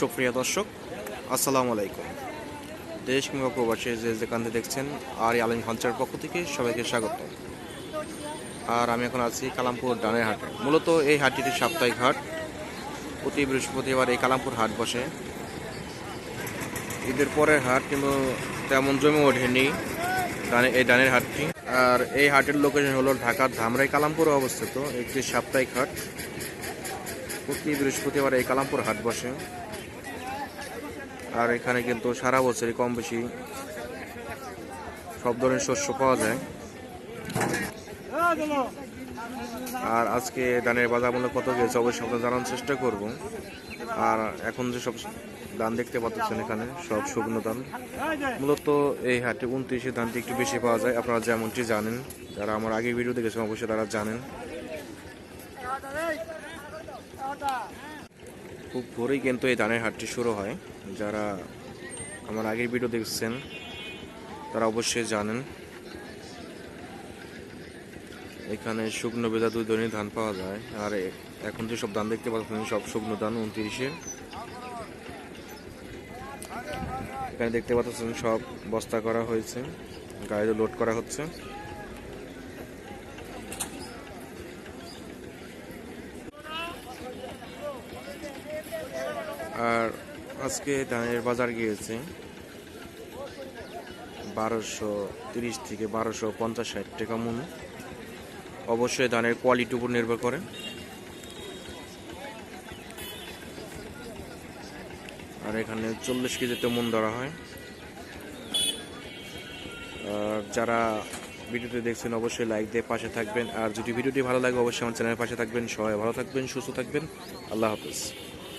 সুপ্রিয় দর্শক, আসসালামু আলাইকুম। দেশ কিংবা প্রবাসী যে যেখান থেকে দেখছেন, আর আলিম হঞ্চার পক্ষ থেকে সবাইকে স্বাগত। আর আমি এখন আছি কালামপুর ডানের হাটে। মূলত এই হাটটি সাপ্তাহিক হাট। প্রতি বৃহস্পতিবার এই কালামপুর হাট বসে। ঈদের পরের হাট কিন্তু তেমন জমে ওঠেনি ডানে, এই ডানের হাটটি। আর এই হাটের লোকেশন হলো ঢাকার ধামরাই কালামপুরে অবস্থিত একটি সাপ্তাহিক হাট। প্রতি বৃহস্পতিবার এই কালামপুর হাট বসে। আর এখানে কিন্তু সারা বছরই কম বেশি সব ধরনের শস্য পাওয়া যায়। আর আজকে ধানের বাজার মূল্য কত গেছে অবশ্যই আপনার জানার চেষ্টা করব। আর এখন যে সব ধান দেখতে পাচ্ছেন এখানে, সব শুকনো ধান। মূলত এই হাটে উনত্রিশে ধানটি একটু বেশি পাওয়া যায়, আপনারা যেমনটি জানেন। যারা আমার আগে ভিডিও দেখেছেন, অবশ্যই তারা জানেন। খুব ভোরেই কিন্তু এই ধানের হাটটি শুরু হয়। যারা আমার আগের ভিডিও দেখছেন, তারা অবশ্যই জানেন। এখানে শুকনো বেদা দুই ধরনের ধান পাওয়া যায়। আর এখন যে সব ধান দেখতে পাচ্ছেন, সব শুকনো ধান, উনত্রিশে। এখানে দেখতে পাচ্ছেন, সব বস্তা করা হয়েছে, গাড়িতে লোড করা হচ্ছে। আর আজকে ধানের বাজার গিয়েছে বারোশো তিরিশ থেকে বারোশো পঞ্চাশ ষাট টাকা মন। অবশ্যই ধানের কোয়ালিটির উপর নির্ভর করে। আর এখানে চল্লিশ কেজিতে মন ধরা হয়। আর যারা ভিডিওটি দেখছেন, অবশ্যই লাইক দিয়ে পাশে থাকবেন। আর যদি ভিডিওটি ভালো লাগে, অবশ্যই আমার চ্যানেলের পাশে থাকবেন। সবাই ভালো থাকবেন, সুস্থ থাকবেন। আল্লাহ হাফিজ।